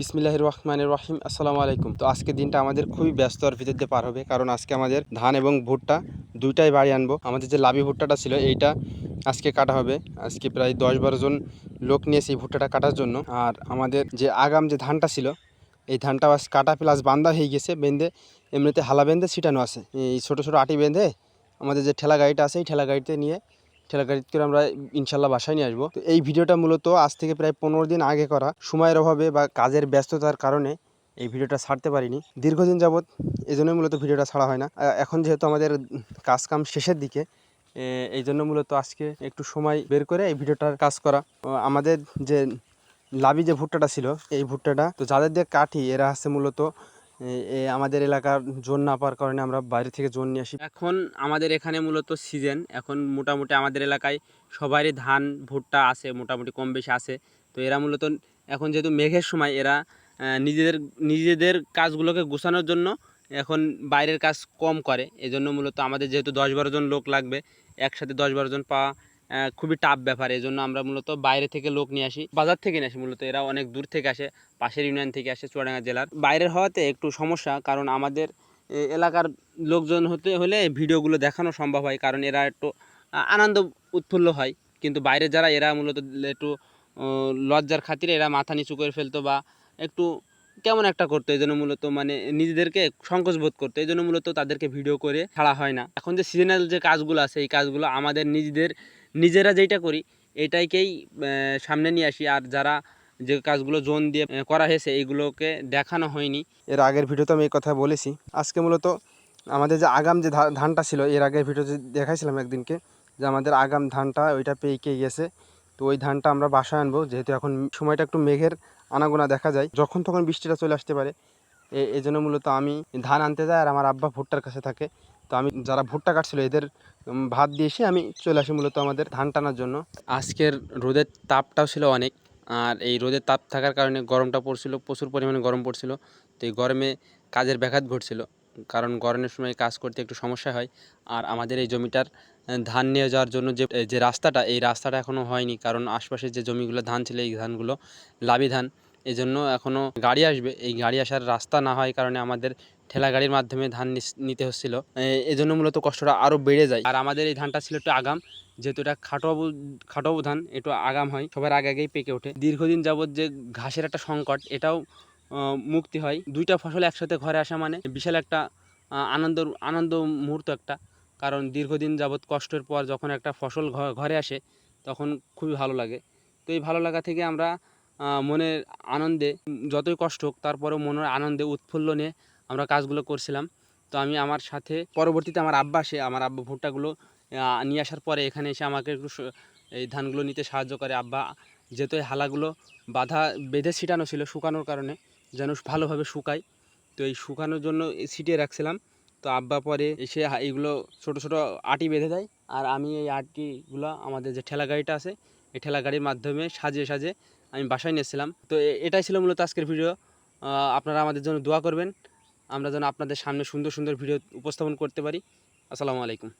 বিসমিল্লাহ রহমান রহিম আসসালামু আলাইকুম। তো আজকে দিনটা আমাদের খুবই ব্যস্তর ভিতর দিয়ে পার হবে, কারণ আজকে আমাদের ধান এবং ভুট্টা দুইটাই বাড়ি আনব। আমাদের যে লাভি ভুট্টাটা ছিল, এইটা আজকে কাটা হবে। আজকে প্রায় দশ বারো জন লোক নিয়েছে এই ভুট্টাটা কাটার জন্য। আর আমাদের যে আগাম যে ধানটা ছিল, এই ধানটা আজ কাটা প্লাস বান্ধা হয়ে গেছে, বেঁধে এমনিতে হালা বেঁধে ছিটানো আছে। এই ছোটো ছোটো আটি বেঁধে আমাদের যে ঠেলা গাড়িটা আছে, এই ঠেলা গাড়িতে নিয়ে ঠেলা গাড়িতে করে আমরা ইনশাল্লাহ বাসায় নিয়ে আসব। তো এই ভিডিওটা মূলত আজ থেকে প্রায় পনেরো দিন আগে করা। সময়ের অভাবে বা কাজের ব্যস্ততার কারণে এই ভিডিওটা ছাড়তে পারিনি। দীর্ঘদিন যাবৎ এই জন্যই মূলত ভিডিওটা ছাড়া হয় না। এখন যেহেতু আমাদের কাজ কাম শেষের দিকে এই জন্য মূলত আজকে একটু সময় বের করে এই ভিডিওটার কাজ করা। আমাদের যে লাভি যে ভুট্টাটা ছিল, এই ভুট্টাটা, তো যাদের দিয়ে কাটি এরা হচ্ছে মূলত আমাদের এলাকার জোন না পাওয়ার কারণে আমরা বাইরে থেকে জোন নিয়ে আসি। এখন আমাদের এখানে মূলত সিজন। এখন মোটামুটি আমাদের এলাকায় সবারই ধান, ভুট্টা আছে, মোটামুটি কম বেশি আছে। তো এরা মূলত এখন যেহেতু মেঘের সময়, এরা নিজেদের নিজেদের কাজগুলোকে গোছানোর জন্য এখন বাইরের কাজ কম করে। এজন্য মূলত আমাদের যেহেতু দশ বারো জন লোক লাগবে, একসাথে দশ বারো জন পাওয়া খুবই টাফ ব্যাপার। এই জন্য আমরা মূলত বাইরে থেকে লোক নিয়ে আসি। বাজার থেকে নিয়ে আসি মূলত। এরা অনেক দূর থেকে আসে। পাশের ইউনিয়ন থেকে আসে চুয়াডাঙ্গা জেলার। বাইরের হওয়াতে একটু সমস্যা, কারণ আমাদের এলাকার লোকজন হতে হলে ভিডিওগুলো দেখানো সম্ভব হয়, কারণ এরা একটু আনন্দ উৎফুল্ল হয়। কিন্তু বাইরে যারা, এরা মূলত একটু লজ্জার খাতিরে এরা মাথা নিচু করে ফেলতো বা একটু কেমন একটা করতো? এই জন্য মূলত মানে নিজেদেরকে সংকোচ বোধ করতো। এই জন্য মূলত তাদেরকে ভিডিও করে ছাড়া হয় না। এখন যে সিজনাল যে কাজগুলো আছে, এই কাজগুলো আমাদের নিজেদের, নিজেরা যেটা করি, এটাইকেই সামনে নিয়ে আসি। আর যারা যে কাজগুলো জোন দিয়ে করা হয়েছে, এইগুলোকে দেখানো হয়নি। এর আগের ভিডিওতে আমি এই কথা বলেছি। আজকে মূলত আমাদের যে আগাম যে ধানটা ছিল, এর আগের ভিডিওতে দেখাইছিলাম একদিনকে, যে আমাদের আগাম ধানটা ওইটা পেকে গেছে। তো ওই ধানটা আমরা বাসায় আনব, যেহেতু এখন সময়টা একটু মেঘের আনাগোনা দেখা যায়। যখন তখন বৃষ্টিটা চলে আসতে পারে। এই জন্য মূলত আমি ধান আনতে যাই আর আমার আব্বা ভুট্টার কাছে থাকে। তো আমি যারা ভুট্টা কাটছিল, এদের ভাত দিয়ে এসে আমি চলে আসি মূলত আমাদের ধান টানার জন্য। আজকের রোদের তাপটাও ছিল অনেক। আর এই রোদের তাপ থাকার কারণে গরমটা পড়ছিল, প্রচুর পরিমাণে গরম পড়ছিল। তো এই গরমে কাজের ব্যাঘাত ঘটছিল। কারণ গরমের সময় কাজ করতে একটু সমস্যা হয়। আর আমাদের এই জমিটার ধান নিয়ে যাওয়ার জন্য যে যে রাস্তাটা, এই রাস্তাটা এখনও হয়নি। কারণ আশপাশের যে জমিগুলো ধান ছিল, এই ধানগুলো লাভি ধান। এই জন্য এখনও গাড়ি আসবে। এই গাড়ি আসার রাস্তা না হয় কারণে আমাদের ঠেলা গাড়ির মাধ্যমে ধান নিতে হচ্ছিল। এজন্য মূলত কষ্টটা আরও বেড়ে যায়। আর আমাদের এই ধানটা ছিল একটু আগাম। যেহেতু এটা খাটোয়াবু খাটোয়াবু ধান, একটু আগাম হয়। সবার আগে আগেই পেকে ওঠে। দীর্ঘদিন যাবৎ যে ঘাসের একটা সংকট, এটাও মুক্তি হয়। দুইটা ফসল একসাথে ঘরে আসা মানে বিশাল একটা আনন্দ আনন্দ মুহূর্ত একটা। কারণ দীর্ঘদিন যাবৎ কষ্টের পর যখন একটা ফসল ঘরে আসে, তখন খুবই ভালো লাগে। তো এই ভালো লাগা থেকে আমরা মনের আনন্দে, যতই কষ্ট হোক, তারপরেও মনের আনন্দে, উৎফুল্ল নিয়ে আমরা কাজগুলো করছিলাম। তো আমি আমার সাথে, পরবর্তীতে আমার আব্বা আসে, আমার আব্বা ভুট্টাগুলো নিয়ে আসার পরে এখানে এসে আমাকে একটু এই ধানগুলো নিতে সাহায্য করে। আব্বা যেহেতু এই হালাগুলো বাধা, বেঁধে ছিটানো ছিল শুকানোর কারণে যেন ভালোভাবে শুকায়। তো এই শুকানোর জন্য ছিটিয়ে রাখছিলাম। তো আব্বা পরে এসে এইগুলো ছোট ছোট আটি বেঁধে দেয়। আর আমি এই আটিগুলো, আমাদের যে ঠেলা গাড়িটা আছে, এই ঠেলা গাড়ির মাধ্যমে সাজিয়ে সাজিয়ে আমি বাসায় নিয়েছিলাম তো এটাই ছিল মূলত আজকের ভিডিও। আপনারা আমাদের জন্য দোয়া করবেন। আমরা যেন আপনাদের সামনে সুন্দর সুন্দর ভিডিও উপস্থাপন করতে পারি। আসসালামু আলাইকুম।